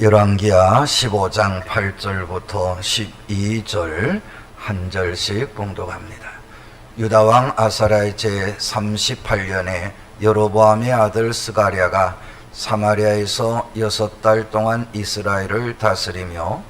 열왕기하 15장 8절부터 12절 한 절씩 봉독합니다. 유다 왕 아사라의 제 38년에 여로보암의 아들 스가랴가 사마리아에서 여섯 달 동안 이스라엘을 다스리며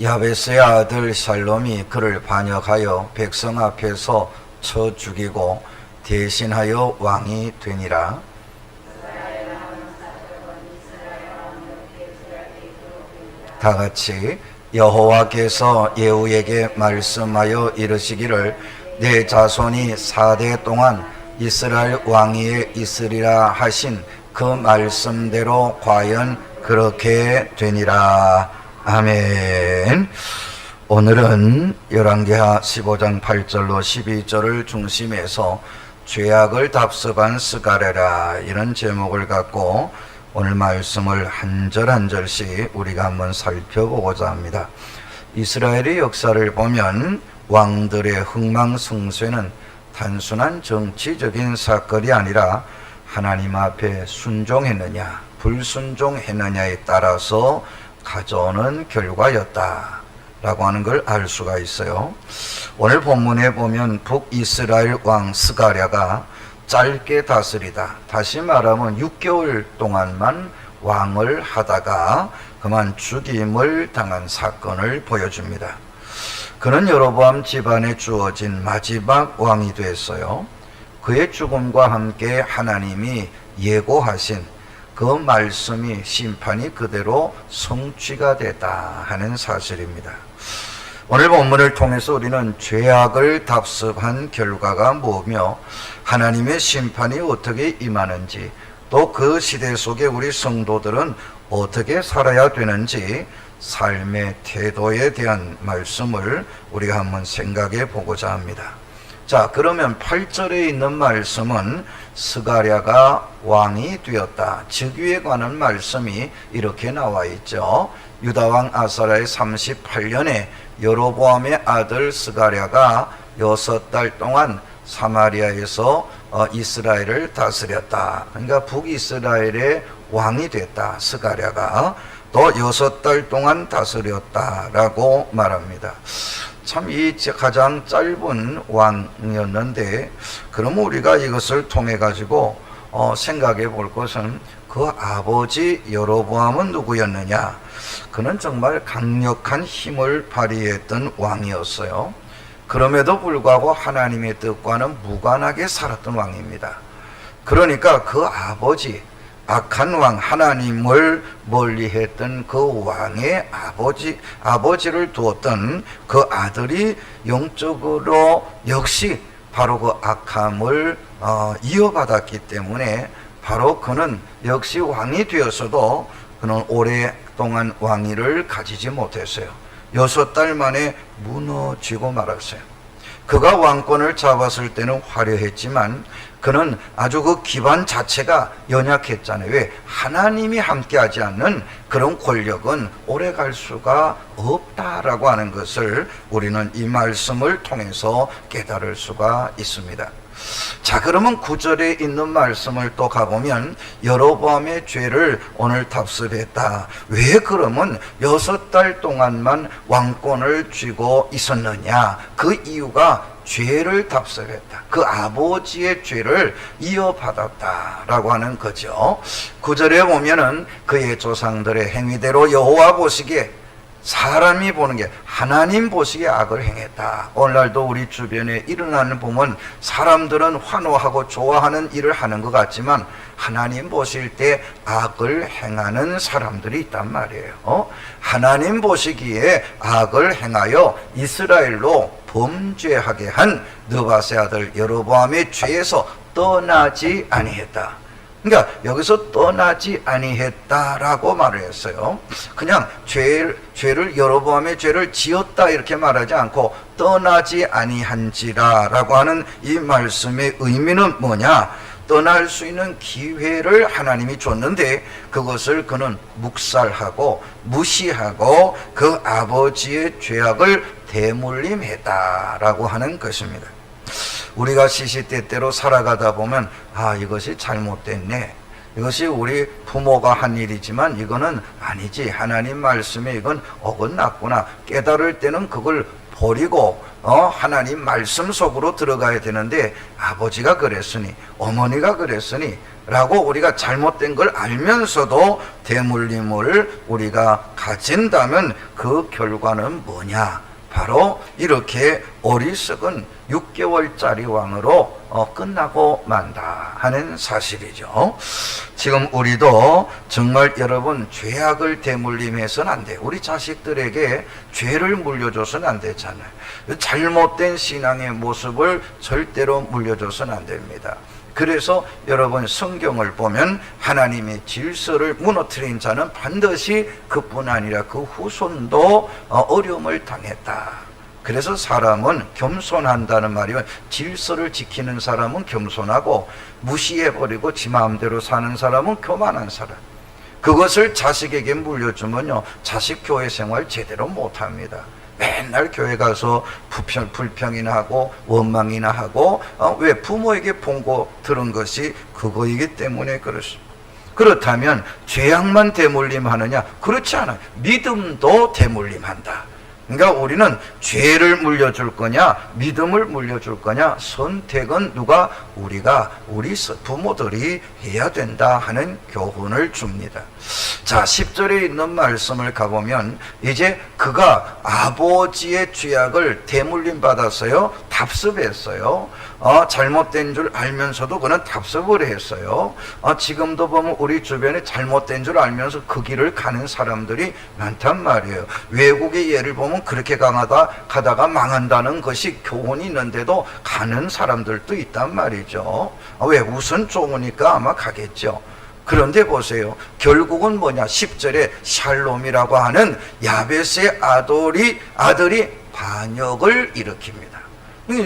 야베스의 아들 샬롬이 그를 반역하여 백성 앞에서 쳐 죽이고 대신하여 왕이 되니라. 다 같이 여호와께서 예후에게 말씀하여 이르시기를 내 자손이 사대 동안 이스라엘 왕위에 있으리라 하신 그 말씀대로 과연 그렇게 되니라. 아멘. 오늘은 열왕기하 15장 8절로 12절을 중심해서 죄악을 답습한 스가랴라 이런 제목을 갖고 오늘 말씀을 한 절 한 절씩 우리가 한번 살펴보고자 합니다. 이스라엘의 역사를 보면 왕들의 흥망성쇠는 단순한 정치적인 사건이 아니라 하나님 앞에 순종했느냐 불순종했느냐에 따라서 가져오는 결과였다. 라고 하는 걸 알 수가 있어요. 오늘 본문에 보면 북이스라엘 왕 스가랴가 짧게 다스리다. 다시 말하면 6개월 동안만 왕을 하다가 그만 죽임을 당한 사건을 보여줍니다. 그는 여로보암 집안에 주어진 마지막 왕이 됐어요. 그의 죽음과 함께 하나님이 예고하신 그 말씀이 심판이 그대로 성취가 됐다 하는 사실입니다. 오늘 본문을 통해서 우리는 죄악을 답습한 결과가 뭐며 하나님의 심판이 어떻게 임하는지 또 그 시대 속에 우리 성도들은 어떻게 살아야 되는지 삶의 태도에 대한 말씀을 우리가 한번 생각해 보고자 합니다. 자, 그러면 8절에 있는 말씀은 스가랴가 왕이 되었다. 즉위에 관한 말씀이 이렇게 나와 있죠. 유다왕 아사라의 38년에 여로보암의 아들 스가랴가 여섯 달 동안 사마리아에서 어, 이스라엘을 다스렸다. 그러니까 북이스라엘의 왕이 됐다. 스가랴가 또 여섯 달 동안 다스렸다라고 말합니다. 참 이 가장 짧은 왕이었는데 그럼 우리가 이것을 통해 가지고 어, 생각해 볼 것은 그 아버지 여로보암은 누구였느냐? 그는 정말 강력한 힘을 발휘했던 왕이었어요. 그럼에도 불구하고 하나님의 뜻과는 무관하게 살았던 왕입니다. 그러니까 그 아버지 악한 왕 하나님을 멀리했던 그 왕의 아버지 아버지를 두었던 그 아들이 영적으로 역시 바로 그 악함을 어, 이어받았기 때문에 바로 그는 역시 왕이 되었어도 그는 오랫동안 왕위를 가지지 못했어요. 여섯 달 만에 무너지고 말았어요. 그가 왕권을 잡았을 때는 화려했지만 그는 아주 그 기반 자체가 연약했잖아요. 왜? 하나님이 함께하지 않는 그런 권력은 오래 갈 수가 없다라고 하는 것을 우리는 이 말씀을 통해서 깨달을 수가 있습니다. 자, 그러면 구절에 있는 말씀을 또 가보면 여로보암의 죄를 오늘 답습했다. 왜 그러면 여섯 달 동안만 왕권을 쥐고 있었느냐? 그 이유가 죄를 답습했다. 그 아버지의 죄를 이어받았다라고 하는 거죠. 구절에 보면은 그의 조상들의 행위대로 여호와 보시기에 사람이 보는 게 하나님 보시기에 악을 행했다. 오늘날도 우리 주변에 일어나는 보면 사람들은 환호하고 좋아하는 일을 하는 것 같지만 하나님 보실 때 악을 행하는 사람들이 있단 말이에요. 어? 하나님 보시기에 악을 행하여 이스라엘로 범죄하게 한 느바세 아들 여로보암의 죄에서 떠나지 아니했다. 그러니까 여기서 떠나지 아니했다라고 말을 했어요. 그냥 죄를, 죄를 여로보암의 죄를 지었다 이렇게 말하지 않고 떠나지 아니한지라라고 하는 이 말씀의 의미는 뭐냐? 떠날 수 있는 기회를 하나님이 줬는데 그것을 그는 묵살하고 무시하고 그 아버지의 죄악을 대물림했다라고 하는 것입니다. 우리가 시시때때로 살아가다 보면 아 이것이 잘못됐네. 이것이 우리 부모가 한 일이지만 이거는 아니지. 하나님 말씀에 이건 어긋났구나. 깨달을 때는 그걸 버리고 어 하나님 말씀 속으로 들어가야 되는데 아버지가 그랬으니 어머니가 그랬으니 라고 우리가 잘못된 걸 알면서도 대물림을 우리가 가진다면 그 결과는 뭐냐? 바로 이렇게 어리석은 6개월짜리 왕으로 어, 끝나고 만다 하는 사실이죠. 지금 우리도 정말 여러분 죄악을 대물림해서는 안 돼. 우리 자식들에게 죄를 물려줘서는 안 되잖아요. 잘못된 신앙의 모습을 절대로 물려줘서는 안 됩니다. 그래서 여러분 성경을 보면 하나님의 질서를 무너뜨린 자는 반드시 그뿐 아니라 그 후손도 어, 어려움을 당했다. 그래서 사람은 겸손한다는 말이면 질서를 지키는 사람은 겸손하고 무시해버리고 지 마음대로 사는 사람은 교만한 사람. 그것을 자식에게 물려주면요, 자식 교회 생활 제대로 못합니다. 맨날 교회 가서 불평, 불평이나 하고 원망이나 하고 어, 왜 부모에게 본고 들은 것이 그거이기 때문에 그렇습니다. 그렇다면 죄악만 대물림하느냐? 그렇지 않아요. 믿음도 대물림한다. 그러니까 우리는 죄를 물려줄 거냐, 믿음을 물려줄 거냐, 선택은 누가 우리가 우리 부모들이 해야 된다 하는 교훈을 줍니다. 자, 10절에 있는 말씀을 가보면 이제 그가 아버지의 죄악을 대물림 받았어요. 답습했어요. 어, 잘못된 줄 알면서도 그는 답습을 했어요. 어, 지금도 보면 우리 주변에 잘못된 줄 알면서 그 길을 가는 사람들이 많단 말이에요. 외국의 예를 보면 그렇게 강하다 가다가 망한다는 것이 교훈이 있는데도 가는 사람들도 있단 말이죠. 어, 왜 우선 좋으니까 아마 가겠죠. 그런데 보세요. 결국은 뭐냐? 10절에 샬롬이라고 하는 야베스의 아들이 아들이 반역을 일으킵니다.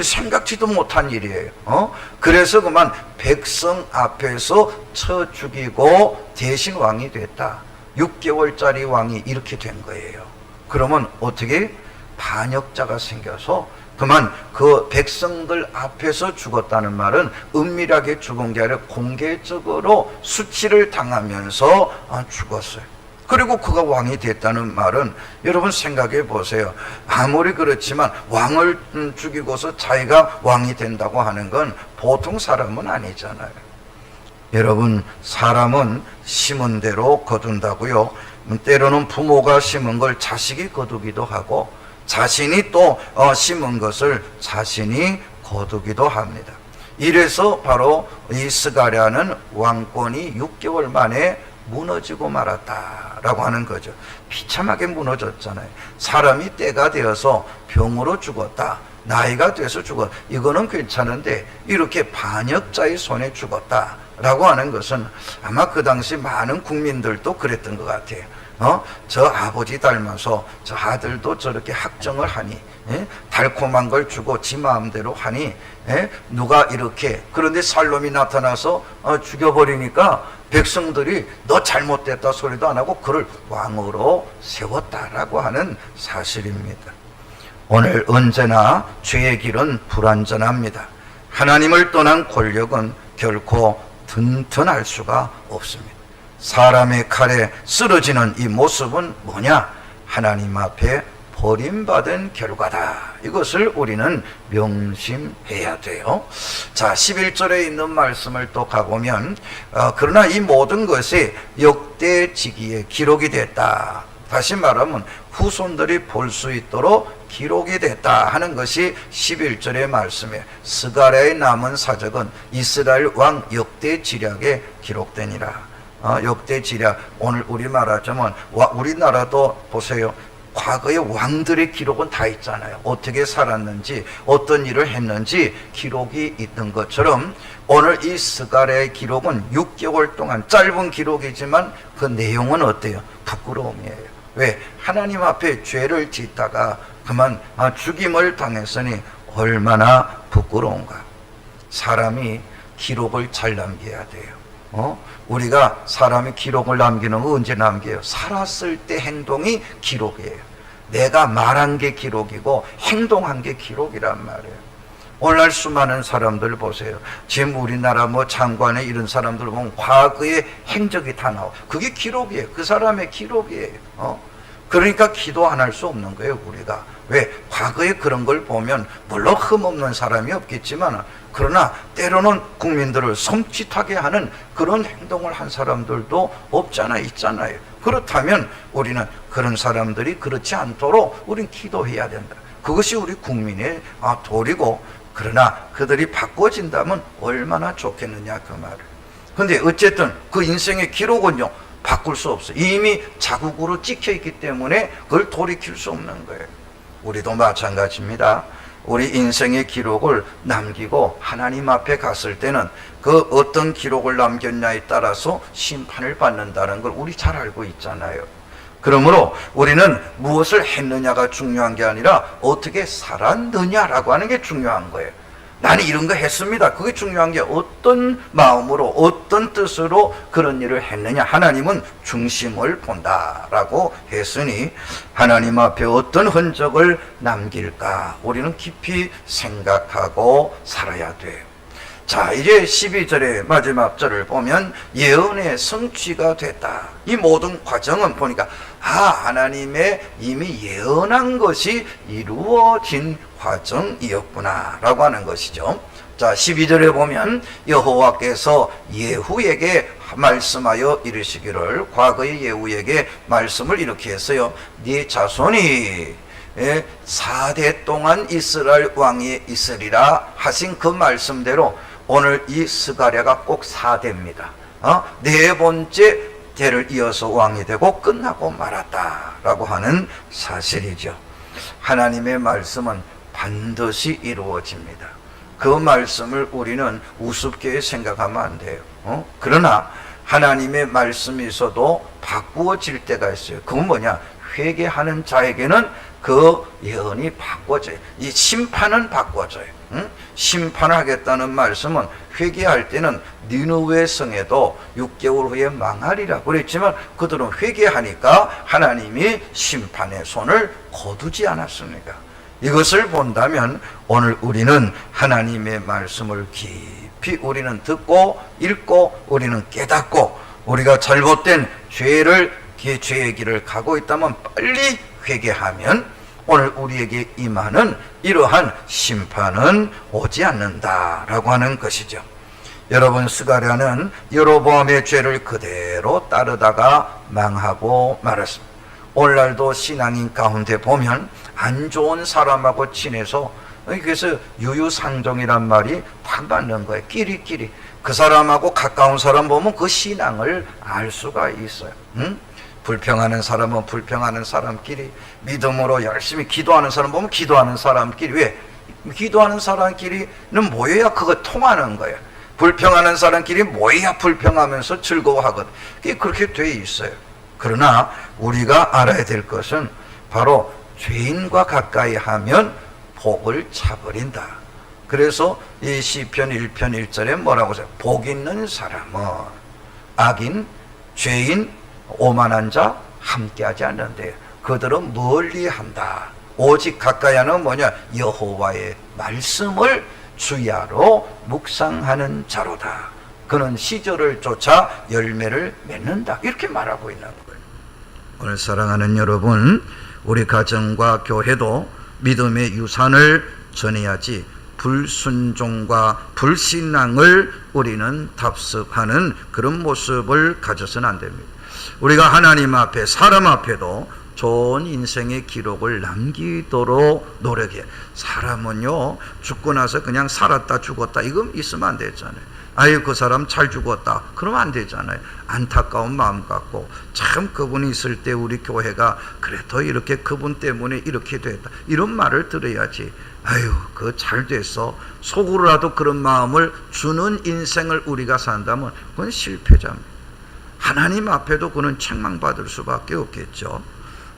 생각지도 못한 일이에요. 어? 그래서 그만 백성 앞에서 쳐 죽이고 대신 왕이 됐다. 6개월짜리 왕이 이렇게 된 거예요. 그러면 어떻게 반역자가 생겨서 그만 그 백성들 앞에서 죽었다는 말은 은밀하게 죽은 게 아니라 공개적으로 수치를 당하면서 아, 죽었어요. 그리고 그가 왕이 됐다는 말은 여러분 생각해 보세요. 아무리 그렇지만 왕을 음, 죽이고서 자기가 왕이 된다고 하는 건 보통 사람은 아니잖아요. 여러분 사람은 심은 대로 거둔다고요. 음, 때로는 부모가 심은 걸 자식이 거두기도 하고 자신이 또 어, 심은 것을 자신이 거두기도 합니다. 이래서 바로 이 스가랴는 왕권이 6개월 만에 무너지고 말았다라고 하는 거죠. 비참하게 무너졌잖아요. 사람이 때가 되어서 병으로 죽었다. 나이가 돼서 죽었. 이거는 괜찮은데 이렇게 반역자의 손에 죽었다 라고 하는 것은 아마 그 당시 많은 국민들도 그랬던 것 같아요. 어? 저 아버지 닮아서 저 아들도 저렇게 학정을 하니 예? 달콤한 걸 주고 지 마음대로 하니 예? 누가 이렇게 그런데 살롬이 나타나서 어, 죽여버리니까 백성들이 너 잘못됐다 소리도 안 하고 그를 왕으로 세웠다라고 하는 사실입니다. 오늘 언제나 죄의 길은 불완전합니다. 하나님을 떠난 권력은 결코 튼튼할 수가 없습니다. 사람의 칼에 쓰러지는 이 모습은 뭐냐? 하나님 앞에 버림받은 결과다. 이것을 우리는 명심해야 돼요. 자, 11절에 있는 말씀을 또 가보면, 어, 그러나 이 모든 것이 역대지기에 기록이 됐다. 다시 말하면 후손들이 볼 수 있도록 기록이 됐다 하는 것이 11절의 말씀에 스가랴의 남은 사적은 이스라엘 왕 역대 지략에 기록되니라. 어, 역대 지략 오늘 우리 말하자면 우리나라도 보세요. 과거의 왕들의 기록은 다 있잖아요. 어떻게 살았는지, 어떤 일을 했는지 기록이 있던 것처럼 오늘 이 스가랴의 기록은 6개월 동안 짧은 기록이지만 그 내용은 어때요? 부끄러움이에요. 왜? 하나님 앞에 죄를 짓다가 그만 아, 죽임을 당했으니 얼마나 부끄러운가. 사람이 기록을 잘 남겨야 돼요. 어? 우리가 사람이 기록을 남기는 거 언제 남겨요? 살았을 때 행동이 기록이에요. 내가 말한 게 기록이고 행동한 게 기록이란 말이에요. 오늘날 수많은 사람들 보세요. 지금 우리나라 뭐 장관에 이런 사람들 보면 과거의 행적이 다 나와. 그게 기록이에요. 그 사람의 기록이에요. 어? 그러니까 기도 안 할 수 없는 거예요, 우리가. 왜? 과거에 그런 걸 보면, 물론 흠없는 사람이 없겠지만, 그러나 때로는 국민들을 섬찟하게 하는 그런 행동을 한 사람들도 없잖아, 있잖아요. 그렇다면 우리는 그런 사람들이 그렇지 않도록 우린 기도해야 된다. 그것이 우리 국민의 아, 도리고, 그러나 그들이 바꿔진다면 얼마나 좋겠느냐, 그 말을. 근데 어쨌든 그 인생의 기록은요, 바꿀 수 없어요. 이미 자국으로 찍혀 있기 때문에 그걸 돌이킬 수 없는 거예요. 우리도 마찬가지입니다. 우리 인생의 기록을 남기고 하나님 앞에 갔을 때는 그 어떤 기록을 남겼냐에 따라서 심판을 받는다는 걸 우리 잘 알고 있잖아요. 그러므로 우리는 무엇을 했느냐가 중요한 게 아니라 어떻게 살았느냐라고 하는 게 중요한 거예요. 나는 이런 거 했습니다. 그게 중요한 게 어떤 마음으로, 어떤 뜻으로 그런 일을 했느냐. 하나님은 중심을 본다라고 했으니 하나님 앞에 어떤 흔적을 남길까 우리는 깊이 생각하고 살아야 돼요. 자, 이제 12절의 마지막 절을 보면 예언의 성취가 됐다. 이 모든 과정은 보니까 아, 하나님의 이미 예언한 것이 이루어진 과정이었구나라고 하는 것이죠. 자, 12절에 보면 여호와께서 예후에게 말씀하여 이르시기를 과거의 예후에게 말씀을 이렇게 했어요. 네 자손이 예, 4대 동안 이스라엘 왕이 있으리라 하신 그 말씀대로 오늘 이 스가랴가 꼭 4대입니다. 어? 네 번째 대를 이어서 왕이 되고 끝나고 말았다라고 하는 사실이죠. 하나님의 말씀은 반드시 이루어집니다. 그 말씀을 우리는 우습게 생각하면 안 돼요. 어? 그러나 하나님의 말씀이 있어도 바꾸어질 때가 있어요. 그건 뭐냐? 회개하는 자에게는 그 예언이 바꿔져요. 이 심판은 바꿔져요. 응? 심판을 하겠다는 말씀은 회개할 때는 니누의 성에도 6개월 후에 망하리라 그랬지만 그들은 회개하니까 하나님이 심판의 손을 거두지 않았습니까? 이것을 본다면 오늘 우리는 하나님의 말씀을 깊이 우리는 듣고 읽고 우리는 깨닫고 우리가 잘못된 죄를 죄의 길을 가고 있다면 빨리 회개하면 오늘 우리에게 임하는 이러한 심판은 오지 않는다라고 하는 것이죠. 여러분 스가랴는 여로보암의 죄를 그대로 따르다가 망하고 말았습니다. 오늘날도 신앙인 가운데 보면 안 좋은 사람하고 친해서 그래서 유유상종이란 말이 딱 맞는 거예요. 끼리끼리 그 사람하고 가까운 사람 보면 그 신앙을 알 수가 있어요. 응? 불평하는 사람은 불평하는 사람끼리 믿음으로 열심히 기도하는 사람 보면 기도하는 사람끼리 왜? 기도하는 사람끼리는 모여야 그거 통하는 거예요. 불평하는 사람끼리 모여야 불평하면서 즐거워하거든. 그게 그렇게 돼 있어요. 그러나 우리가 알아야 될 것은 바로 죄인과 가까이 하면 복을 차버린다. 그래서 이 시편 1편 1절에 뭐라고 해요? 복 있는 사람은 악인, 죄인, 오만한 자 함께하지 않는데 그들은 멀리 한다. 오직 가까이 하는 뭐냐? 여호와의 말씀을 주야로 묵상하는 자로다. 그는 시절을 쫓아 열매를 맺는다. 이렇게 말하고 있는 거예요. 오늘 사랑하는 여러분, 우리 가정과 교회도 믿음의 유산을 전해야지 불순종과 불신앙을 우리는 답습하는 그런 모습을 가져서는 안 됩니다. 우리가 하나님 앞에 사람 앞에도 좋은 인생의 기록을 남기도록 노력해. 사람은요 죽고 나서 그냥 살았다 죽었다 이거 있으면 안 되잖아요. 아유 그 사람 잘 죽었다 그러면 안 되잖아요. 안타까운 마음 갖고 참 그분이 있을 때 우리 교회가 그래도 이렇게 그분 때문에 이렇게 됐다 이런 말을 들어야지. 아유 그 잘 됐어 속으로라도 그런 마음을 주는 인생을 우리가 산다면 그건 실패자입니다. 하나님 앞에도 그는 책망받을 수밖에 없겠죠.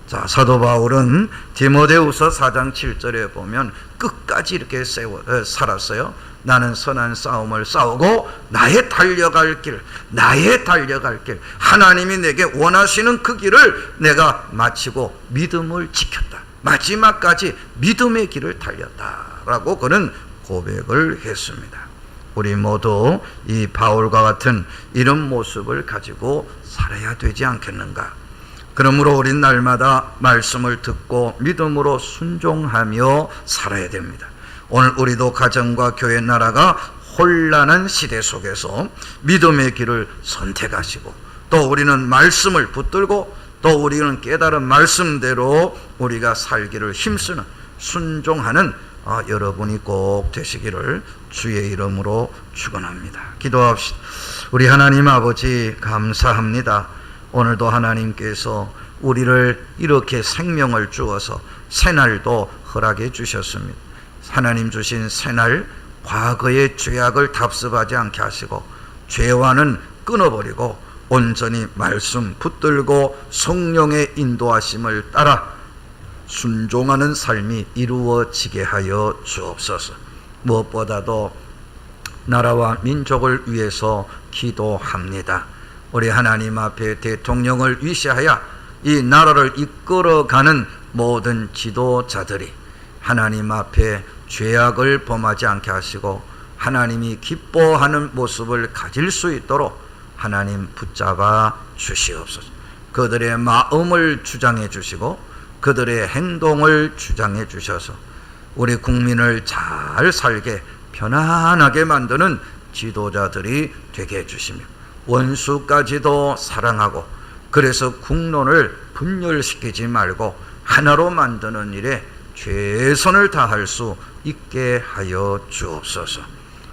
자, 사도 바울은 디모데후서 4장 7절에 보면 끝까지 이렇게 세워, 에, 살았어요. 나는 선한 싸움을 싸우고 나의 달려갈 길, 나의 달려갈 길, 하나님이 내게 원하시는 그 길을 내가 마치고 믿음을 지켰다. 마지막까지 믿음의 길을 달렸다라고 그는 고백을 했습니다. 우리 모두 이 바울과 같은 이런 모습을 가지고 살아야 되지 않겠는가? 그러므로 우린 날마다 말씀을 듣고 믿음으로 순종하며 살아야 됩니다. 오늘 우리도 가정과 교회 나라가 혼란한 시대 속에서 믿음의 길을 선택하시고 또 우리는 말씀을 붙들고 또 우리는 깨달은 말씀대로 우리가 살기를 힘쓰는 순종하는 어, 여러분이 꼭 되시기를 주의 이름으로 축원합니다. 기도합시다. 우리 하나님 아버지 감사합니다. 오늘도 하나님께서 우리를 이렇게 생명을 주어서 새날도 허락해 주셨습니다. 하나님 주신 새날 과거의 죄악을 답습하지 않게 하시고 죄와는 끊어버리고 온전히 말씀 붙들고 성령의 인도하심을 따라 순종하는 삶이 이루어지게 하여 주옵소서. 무엇보다도 나라와 민족을 위해서 기도합니다. 우리 하나님 앞에 대통령을 위시하여 이 나라를 이끌어가는 모든 지도자들이 하나님 앞에 죄악을 범하지 않게 하시고 하나님이 기뻐하는 모습을 가질 수 있도록 하나님 붙잡아 주시옵소서. 그들의 마음을 주장해 주시고 그들의 행동을 주장해 주셔서 우리 국민을 잘 살게 편안하게 만드는 지도자들이 되게 해주시며 원수까지도 사랑하고 그래서 국론을 분열시키지 말고 하나로 만드는 일에 최선을 다할 수 있게 하여 주옵소서.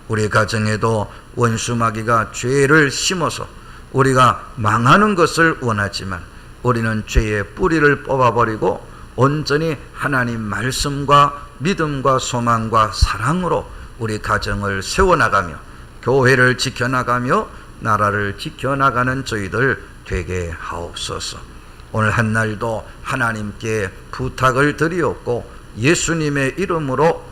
우리 가정에도 원수마귀가 죄를 심어서 우리가 망하는 것을 원하지만 우리는 죄의 뿌리를 뽑아버리고 온전히 하나님 말씀과 믿음과 소망과 사랑으로 우리 가정을 세워나가며 교회를 지켜나가며 나라를 지켜나가는 저희들 되게 하옵소서. 오늘 한 날도 하나님께 부탁을 드리옵고 예수님의 이름으로